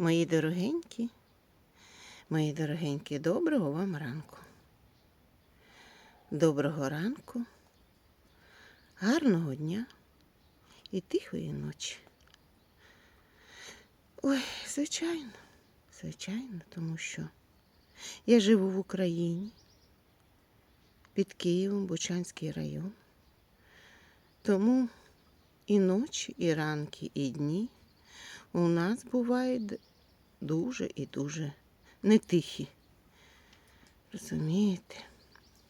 Мої дорогенькі, мої дорогенькі, доброго вам ранку. Доброго ранку, гарного дня і тихої ночі. Ой, звичайно, звичайно, тому що я живу в Україні під Києвом, Бучанський район. Тому і ночі, і ранки, і дні у нас бувають дуже і дуже нетихі. Розумієте?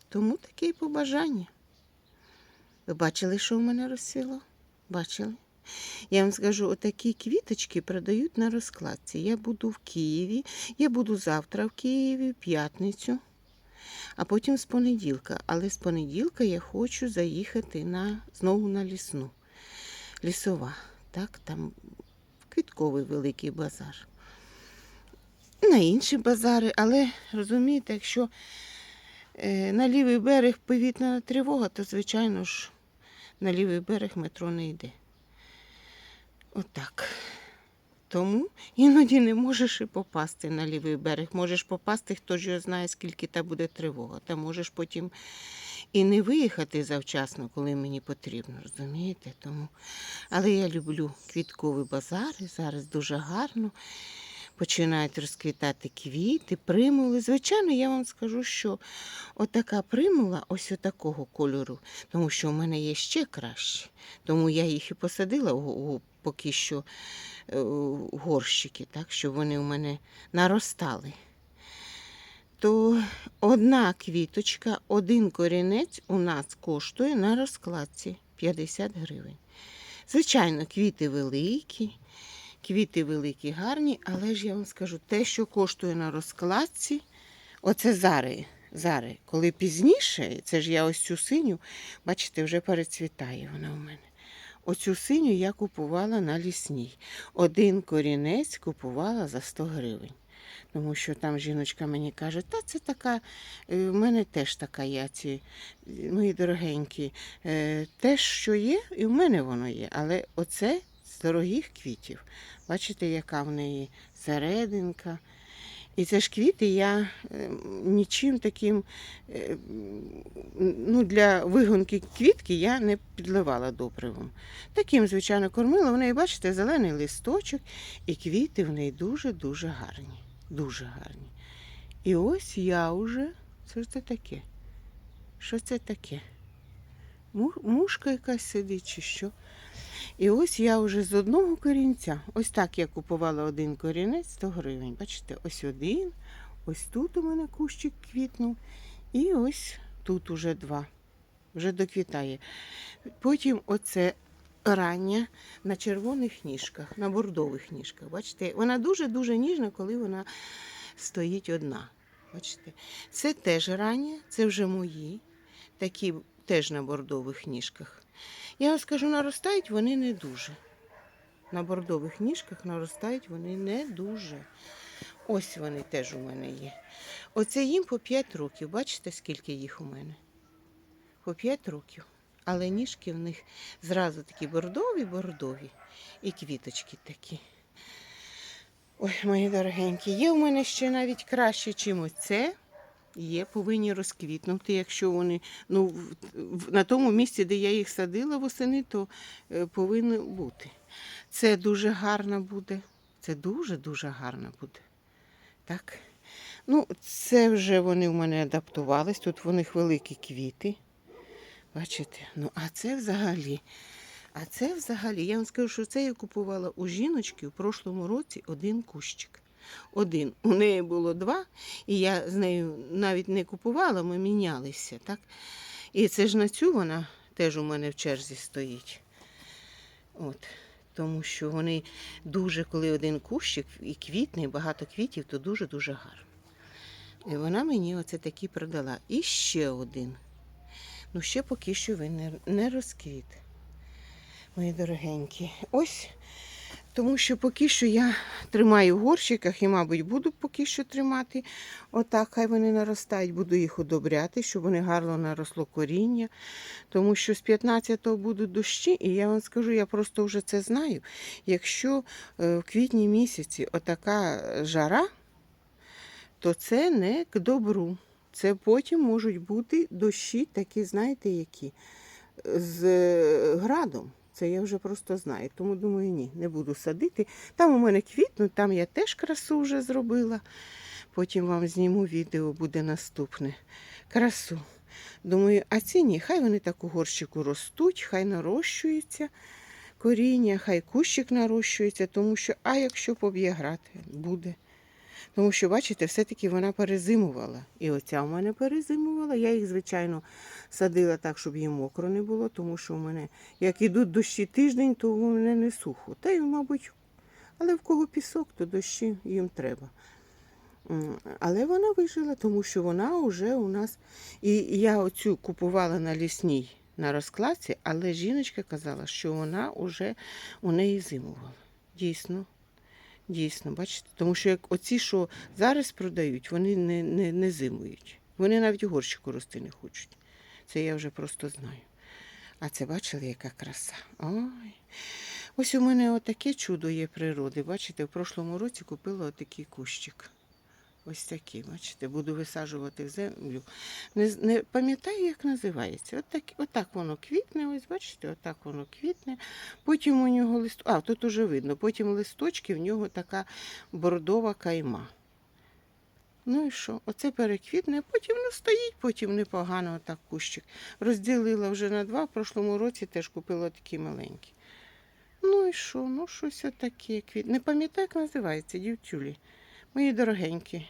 Тому таке й побажання. Ви бачили, що в мене розсвіло? Бачили? Я вам скажу, отакі квіточки продають на розкладці. Я буду в Києві, я буду завтра в Києві, в п'ятницю, а потім з понеділка. Але з понеділка я хочу заїхати на, знову на лісну. Лісова. Так, там квітковий великий базар. На інші базари, але розумієте, якщо е, на лівий берег повітряна тривога, то, звичайно ж, на лівий берег метро не йде. Отак. Тому іноді не можеш і попасти на лівий берег. Можеш попасти, хто ж його знає, скільки та буде тривога. Та можеш потім і не виїхати завчасно, коли мені потрібно, розумієте? Тому... Але я люблю квіткові базари, зараз дуже гарно. Починають розквітати квіти, примули. Звичайно, я вам скажу, що отака примула, ось такого кольору, тому що у мене є ще кращі. Тому я їх і посадила у, поки що е, горщики, так, щоб вони у мене наростали. То одна квіточка, один корінець у нас коштує на розкладці 50 гривень. Звичайно, квіти великі, квіти великі, гарні, але ж я вам скажу, те, що коштує на розкладці, оце зари. Зари. Коли пізніше, це ж я ось цю синю, бачите, вже перецвітає вона у мене. Оцю синю я купувала на лісній. Один корінець купувала за 100 гривень. Тому що там жіночка мені каже, та це така, е, в мене теж така є, ці мої дорогенькі. Е, Те, що є, і в мене воно є. Але оце дорогих квітів. Бачите, яка в неї серединка. І це ж квіти я е, нічим таким е, ну, для вигонки квітки я не підливала добривом. Таким, звичайно, кормила. В неї, бачите, зелений листочок, і квіти в неї дуже-дуже гарні. Дуже гарні. І ось я вже. Що ж це таке? Що це таке? Мушка якась сидить чи що? І ось я вже з одного корінця. Ось так я купувала один корінець 100 гривень. Бачите, ось один, ось тут у мене кущик квітнув, і ось тут уже два. Вже доквітає. Потім оце рання на червоних ніжках, на бордових ніжках. Бачите, вона дуже-дуже ніжна, коли вона стоїть одна. Бачите, це теж рання, це вже мої, такі теж на бордових ніжках. Я вам скажу, наростають вони не дуже. На бордових ніжках наростають вони не дуже. Ось вони теж у мене є. Оце їм по 5 років. Бачите, скільки їх у мене? По 5 років. Але ніжки в них зразу такі бордові-бордові. І квіточки такі. Ой, мої дорогенькі, є у мене ще навіть краще, чим оце. Є, повинні розквітнути, якщо вони ну, на тому місці, де я їх садила восени, то е, повинні бути. Це дуже гарно буде. Це дуже-дуже гарно буде. Так. Ну, це вже вони в мене адаптувались. Тут в них великі квіти. Бачите? Ну, а це взагалі. А це взагалі, я вам скажу, що це я купувала у жіночки в прошлому році один кущик. Один. У неї було два, і я з нею навіть не купувала, ми мінялися. Так? І це ж на цю вона теж у мене в черзі стоїть. От. Тому що вони дуже, коли один кущик і квітне, і багато квітів, то дуже-дуже гарно. І вона мені оце такі продала. І ще один. Ну, ще поки що він не, не розквіт. Мої дорогенькі. Ось Тому що поки що я тримаю в горщиках і, мабуть, буду поки що тримати. Отак, хай вони наростають, буду їх удобряти, щоб вони гарно наросло коріння. Тому що з 15-го будуть дощі, і я вам скажу, я просто вже це знаю. Якщо е, в квітні місяці отака жара, то це не к добру. Це потім можуть бути дощі, такі, знаєте, які з е, градом. Це я вже просто знаю. Тому думаю, ні, не буду садити. Там у мене квітнуть, там я теж красу вже зробила. Потім вам зніму відео, буде наступне. Красу. Думаю, а ці ні, хай вони так у горщику ростуть, хай нарощуються коріння, хай кущик нарощується, тому що, а якщо поб'є грати, буде. Тому що, бачите, все-таки вона перезимувала. І оця у мене перезимувала. Я їх, звичайно, садила так, щоб їм мокро не було, тому що у мене, як ідуть дощі тиждень, то у мене не сухо. Та й, мабуть, але в кого пісок, то дощі їм треба. Але вона вижила, тому що вона вже у нас. І я оцю купувала на лісній на розкладці, але жіночка казала, що вона вже у неї зимувала. Дійсно. Дійсно, бачите, тому що як оці, що зараз продають, вони не, не, не зимують. Вони навіть у горщику рости не хочуть. Це я вже просто знаю. А це бачили, яка краса. Ой. Ось у мене отаке чудо є природи. Бачите, в прошлому році купила отакий кущик. Ось такий, бачите, буду висаджувати в землю. Не, не пам'ятаю, як називається. От так, отак воно квітне, ось бачите, отак воно квітне. Потім у нього лист... А, тут уже видно. Потім листочки, в нього така бордова кайма. Ну і що? Оце переквітне, потім ну, стоїть, потім непогано отак кущик. Розділила вже на два, в прошлому році теж купила такі маленькі. Ну і що? Ну, щось отаке квіт. Не пам'ятаю, як називається, дівчулі. Мої дорогенькі.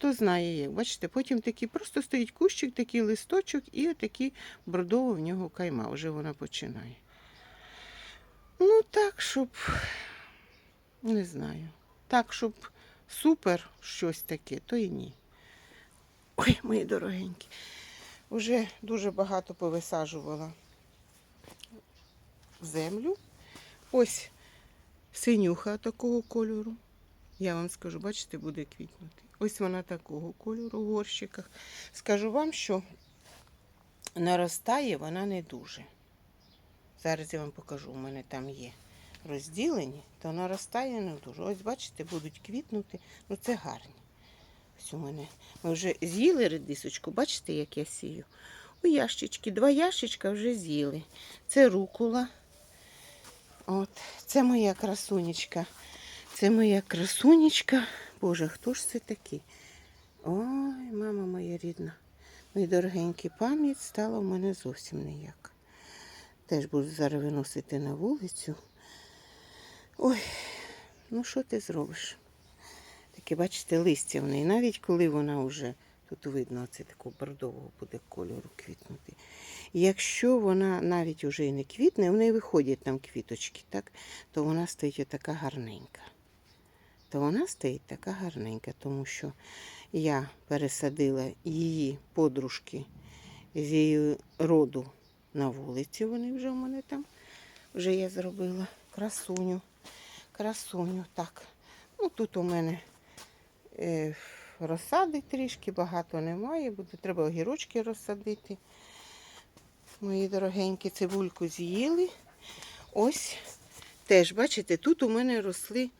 Хто знає як. Бачите, потім такий просто стоїть кущик, такий листочок і отакий бордово в нього кайма. Вже вона починає. Ну, так, щоб. Не знаю. Так, щоб супер щось таке, то і ні. Ой, мої дорогенькі. Уже дуже багато повисаджувала землю. Ось синюха такого кольору. Я вам скажу, бачите, буде квітнути. Ось вона такого кольору в горщиках. Скажу вам, що наростає вона не дуже. Зараз я вам покажу, у мене там є розділені, то наростає не дуже. Ось бачите, будуть квітнути. Ну це гарні. Ось у мене. Ми вже з'їли редисочку, бачите, як я сію? У ящички, два ящичка вже з'їли. Це рукула. От, це моя красунечка. Це моя красунечка. Боже, хто ж це такий? Ой, мама моя рідна. Мій дорогенький пам'ять стала в мене зовсім ніяк. Теж буду зараз виносити на вулицю. Ой, ну що ти зробиш? Таке, бачите, листя в неї. Навіть коли вона вже, тут видно, це такого бордового буде кольору квітнути. Якщо вона навіть уже і не квітне, в неї виходять там квіточки, так, то вона стоїть така гарненька. То вона стоїть така гарненька, тому що я пересадила її подружки з її роду на вулиці. Вони вже в мене там. Вже я зробила красуню. Красуню. Так. Ну тут у мене е, розсади трішки, багато немає. Буде, треба огірочки розсадити. Мої дорогенькі цибульку з'їли. Ось теж, бачите, тут у мене росли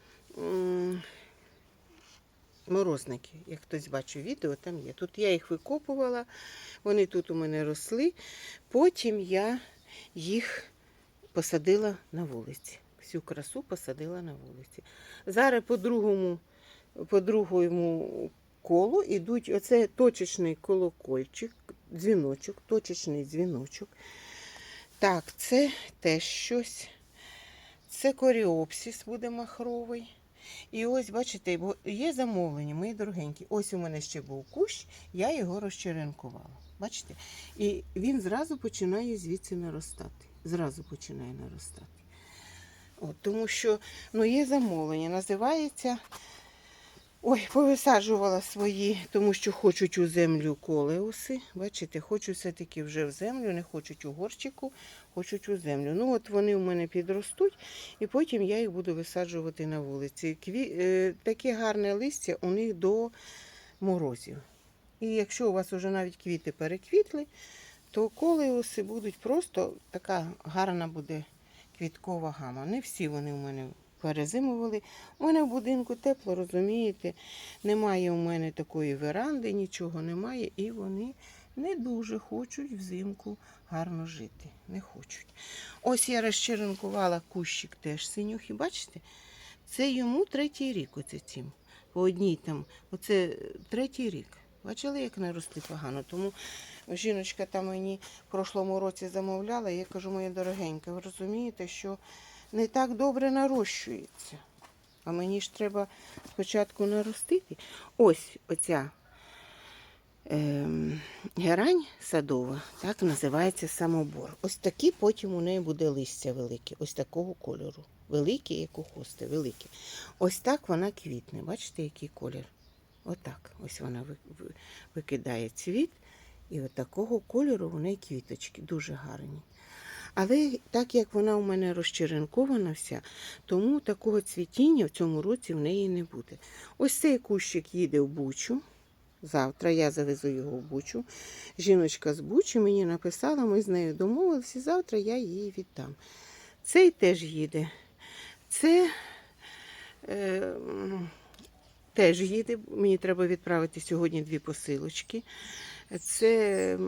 морозники. Як хтось бачив відео, там є. Тут я їх викопувала, вони тут у мене росли. Потім я їх посадила на вулиці. Всю красу посадила на вулиці. Зараз по другому, по другому колу йдуть оце точечний колокольчик, дзвіночок, точечний дзвіночок. Так, це теж щось. Це коріопсіс буде махровий. І ось, бачите, бо є замовлення, мої дорогенькі. Ось у мене ще був кущ, я його розчеренкувала. Бачите? І він зразу починає звідси наростати. Зразу починає наростати. От, тому що ну, є замовлення, називається Ой, повисаджувала свої, тому що хочуть у землю колеуси. Бачите, хочуть все-таки вже в землю, не хочуть у горщику, хочуть у землю. Ну от вони у мене підростуть, і потім я їх буду висаджувати на вулиці. Кві... е, таке гарне листя у них до морозів. І якщо у вас вже навіть квіти переквітли, то колеуси будуть просто така гарна буде квіткова гама. Не всі вони у мене перезимували. У мене в будинку тепло, розумієте. Немає у мене такої веранди, нічого немає, і вони не дуже хочуть взимку гарно жити. Не хочуть. Ось я розчеренкувала кущик теж синюхи, бачите? Це йому третій рік, оце цим. По одній там, оце третій рік. Бачили, як не рости погано. Тому жіночка там мені в прошлому році замовляла, я кажу, моя дорогенька, ви розумієте, що не так добре нарощується. А мені ж треба спочатку наростити. Ось оця ем, герань садова, так називається самобор. Ось такі потім у неї буде листя велике, ось такого кольору. Великі, як у хости, великі. Ось так вона квітне. Бачите, який колір? Отак. Ось вона ви- ви- викидає цвіт. І от такого кольору у неї квіточки, дуже гарні. Але так як вона у мене розчеренкована вся, тому такого цвітіння в цьому році в неї не буде. Ось цей кущик їде в бучу. Завтра я завезу його в бучу. Жіночка з бучі мені написала, ми з нею домовилися, завтра я її віддам. Цей теж їде. Це е, теж їде. Мені треба відправити сьогодні дві посилочки. Це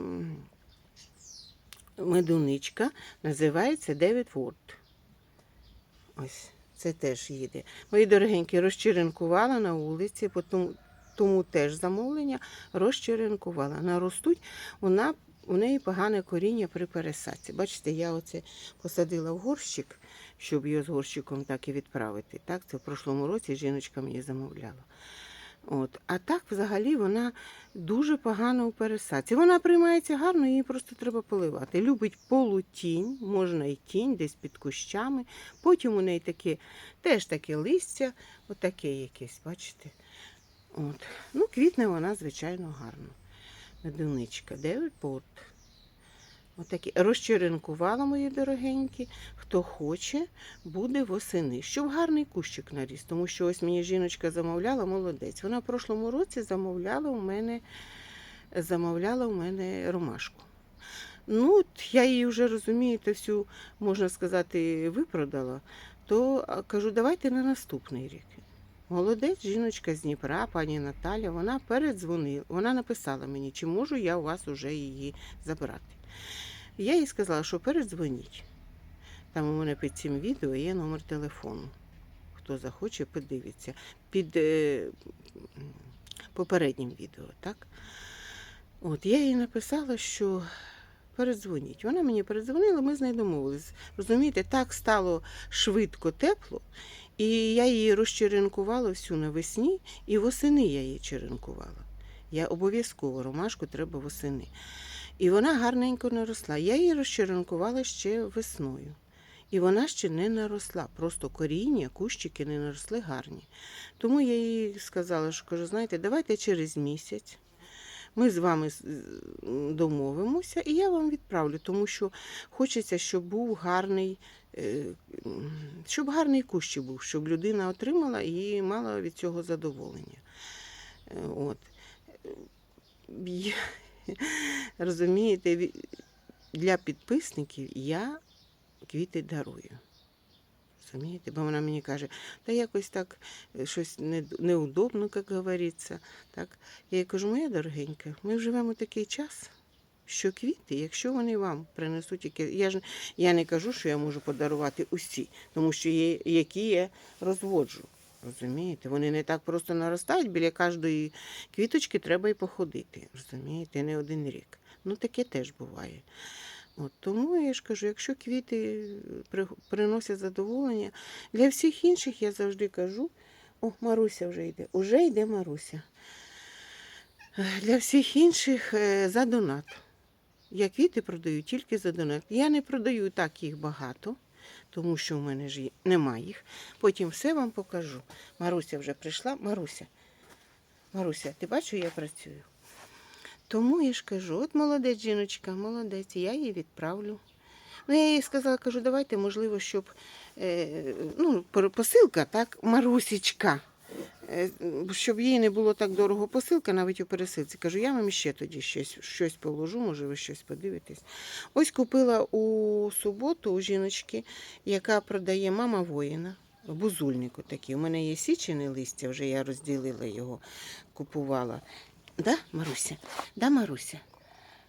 медуничка, називається Девід Ворд. Ось, це теж їде. Мої дорогенькі, розчеренкувала на вулиці, потім, тому теж замовлення розчеренкувала. Наростуть, вона, у неї погане коріння при пересадці. Бачите, я оце посадила в горщик, щоб його з горщиком так і відправити. Так, це в прошлому році жіночка мені замовляла. От. А так, взагалі, вона дуже погано у пересадці. Вона приймається гарно, її просто треба поливати. Любить полутінь, можна і тінь, десь під кущами. Потім у неї таке, теж таке листя, отаке якесь, бачите. От. Ну, квітне вона, звичайно, гарно. Медуничка, Девідпорт. Отакі. Розчеренкувала, мої дорогенькі. Хто хоче, буде восени. Щоб гарний кущик наріс. Тому що ось мені жіночка замовляла, молодець. Вона в прошлому році замовляла у мене, замовляла у мене ромашку. Ну, от я її вже розумієте, всю, можна сказати, випродала, то кажу, давайте на наступний рік. Молодець, жіночка з Дніпра, пані Наталя, вона передзвонила, вона написала мені, чи можу я у вас уже її забрати. Я їй сказала, що передзвоніть. Там у мене під цим відео є номер телефону. Хто захоче, подивиться. Під е, попереднім відео, так? От я їй написала, що передзвоніть. Вона мені передзвонила, ми з нею домовились. Розумієте, так стало швидко тепло, і я її розчеренкувала всю навесні, і восени я її черенкувала. Я обов'язково ромашку треба восени. І вона гарненько наросла. Я її розчеренкувала ще весною. І вона ще не наросла. Просто коріння, кущики не наросли гарні. Тому я їй сказала, що кажу, знаєте, давайте через місяць. Ми з вами домовимося, і я вам відправлю, тому що хочеться, щоб був гарний, е, щоб гарний кущик був, щоб людина отримала і мала від цього задоволення. Е, От. Розумієте, для підписників я квіти дарую. Розумієте? Бо вона мені каже, та якось так е, щось не, неудобно, як говориться. Так? Я їй кажу, моя дорогенька, ми живемо такий час, що квіти, якщо вони вам принесуть які. Я ж я не кажу, що я можу подарувати усі, тому що є, які я розводжу. Розумієте, вони не так просто наростають, біля кожної квіточки треба і походити. Розумієте, не один рік. Ну таке теж буває. От, тому я ж кажу, якщо квіти при- приносять задоволення, для всіх інших я завжди кажу, о, Маруся вже йде, уже йде Маруся. Е, Для всіх інших е, за донат. Я квіти продаю тільки за донат. Я не продаю так їх багато, тому що в мене ж немає нема їх. Потім все вам покажу. Маруся вже прийшла. Маруся, Маруся, ти бачиш, я працюю. Тому я ж кажу, от молодець жіночка, молодець, я її відправлю. Ну, я їй сказала, кажу, давайте, можливо, щоб е, ну, посилка, так, Марусічка, щоб їй не було так дорого посилка, навіть у пересилці. Кажу, я вам ще тоді щось, щось положу, може, ви щось подивитесь. Ось купила у суботу у жіночки, яка продає мама воїна. Бузульнику такий. У мене є січене листя, вже я розділила його, купувала. Да, Маруся? Да, Маруся?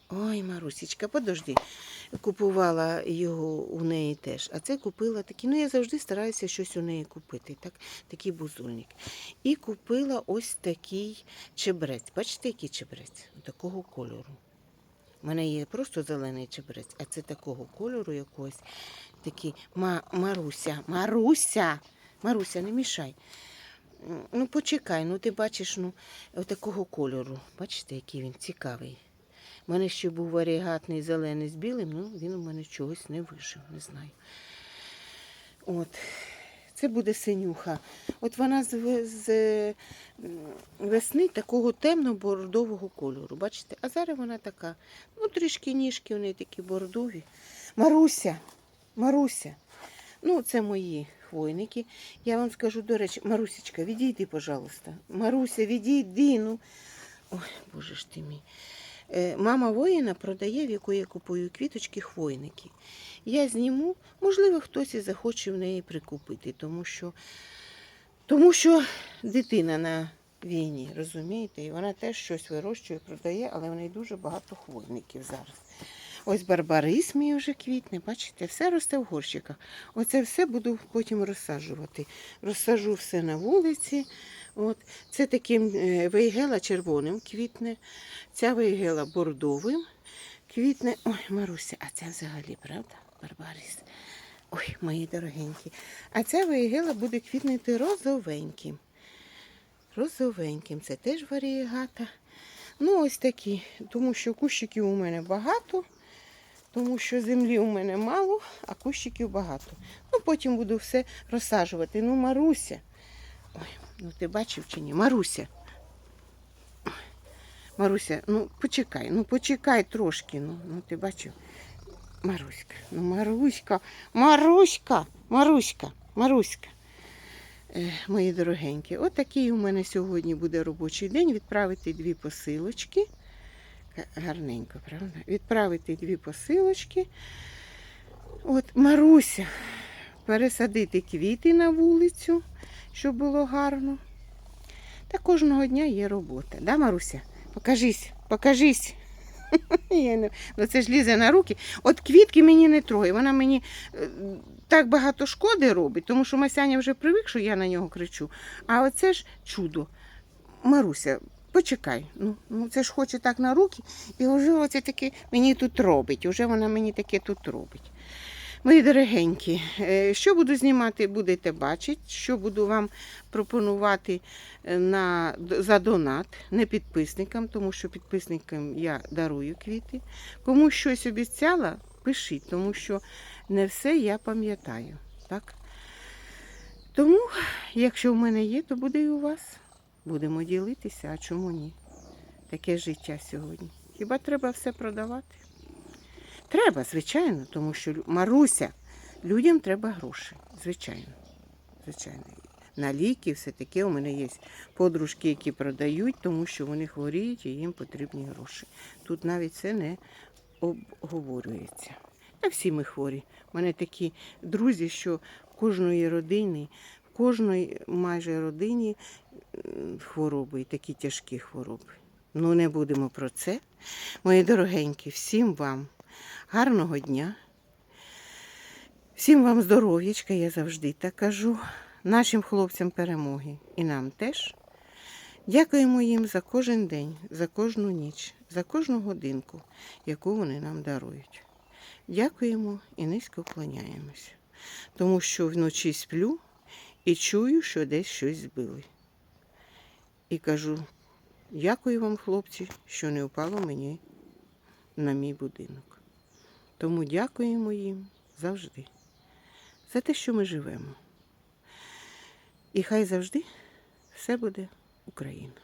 Ой, Марусечка, подожди. Купувала його у неї теж. А це купила такі. Ну, я завжди стараюся щось у неї купити. Так, такий бузульник. І купила ось такий чебрець. Бачите, який чебрець? Такого кольору. У мене є просто зелений чебрець, а це такого кольору якогось. Такий Ма, Маруся, Маруся, Маруся, не мішай. Ну, почекай, ну ти бачиш, ну, такого кольору. Бачите, який він цікавий. У мене ще був варігатний зелений з білим, ну він у мене чогось не вижив, не знаю. От. Це буде синюха. От вона з, з весни такого темно-бордового кольору. Бачите? А зараз вона така. Ну, трішки ніжки у неї такі бордові. Маруся, Маруся. Ну, це мої хвойники. Я вам скажу, до речі, Марусечка, відійди, пожалуйста. Маруся, відійди. Ну. Ой, боже ж ти мій. Е, Мама воїна продає, в яку я купую квіточки, хвойники. Я зніму, можливо, хтось і захоче в неї прикупити, тому що, тому що дитина на війні, розумієте, і вона теж щось вирощує, продає, але в неї дуже багато хвойників зараз. Ось барбарис мій вже квітне, бачите, все росте в горщиках. Оце все буду потім розсаджувати. Розсажу все на вулиці. От. Це таким е, вейгела червоним квітне, ця вейгела бордовим квітне. Ой, Маруся, а це взагалі, правда, барбарис? Ой, мої дорогенькі. А ця вейгела буде квітнути розовеньким. Розовеньким. Це теж варієгата. Ну, ось такі, тому що кущиків у мене багато, тому що землі у мене мало, а кущиків багато. Ну, потім буду все розсаджувати. Ну, Маруся. Ой, ну ти бачив чи ні? Маруся. Маруся, ну почекай, ну почекай трошки. Ну, ну ти бачив? Маруська, ну Маруська, Маруська, Маруська, Маруська. Е, мої дорогенькі, от у мене сьогодні буде робочий день. Відправити дві посилочки. Гарненько, правда? Відправити дві посилочки. От Маруся, пересадити квіти на вулицю, щоб було гарно. Та кожного дня є робота. Да, Маруся? Покажись, покажись. Я не- Ну це ж лізе на руки. От квітки мені не трогай. Вона мені е, так багато шкоди робить, тому що Масяня вже привик, що я на нього кричу. А оце ж чудо. Маруся, почекай. Ну, ну це ж хоче так на руки, і вже оце таке мені тут робить. Уже вона мені таке тут робить. Мої дорогенькі, е, що буду знімати, будете бачити, що буду вам пропонувати е, на, за донат, не підписникам, тому що підписникам я дарую квіти. Кому щось обіцяла, пишіть, тому що не все я пам'ятаю. Так? Тому, якщо в мене є, то буде і у вас. Будемо ділитися, а чому ні? Таке життя сьогодні. Хіба треба все продавати? Треба, звичайно, тому що Маруся, людям треба гроші. Звичайно. Звичайно. На ліки, все таке. У мене є подружки, які продають, тому що вони хворіють і їм потрібні гроші. Тут навіть це не обговорюється. Та всі ми хворі. У мене такі друзі, що кожної родини, в кожної майже родині хвороби, такі тяжкі хвороби. Ну, не будемо про це. Мої дорогенькі, всім вам гарного дня. Всім вам здоров'ячка, я завжди так кажу. Нашим хлопцям перемоги і нам теж. Дякуємо їм за кожен день, за кожну ніч, за кожну годинку, яку вони нам дарують. Дякуємо і низько вклоняємося, тому що вночі сплю і чую, що десь щось збили. І кажу, дякую вам, хлопці, що не впало мені на мій будинок. Тому дякуємо їм завжди за те, що ми живемо. І хай завжди все буде Україна.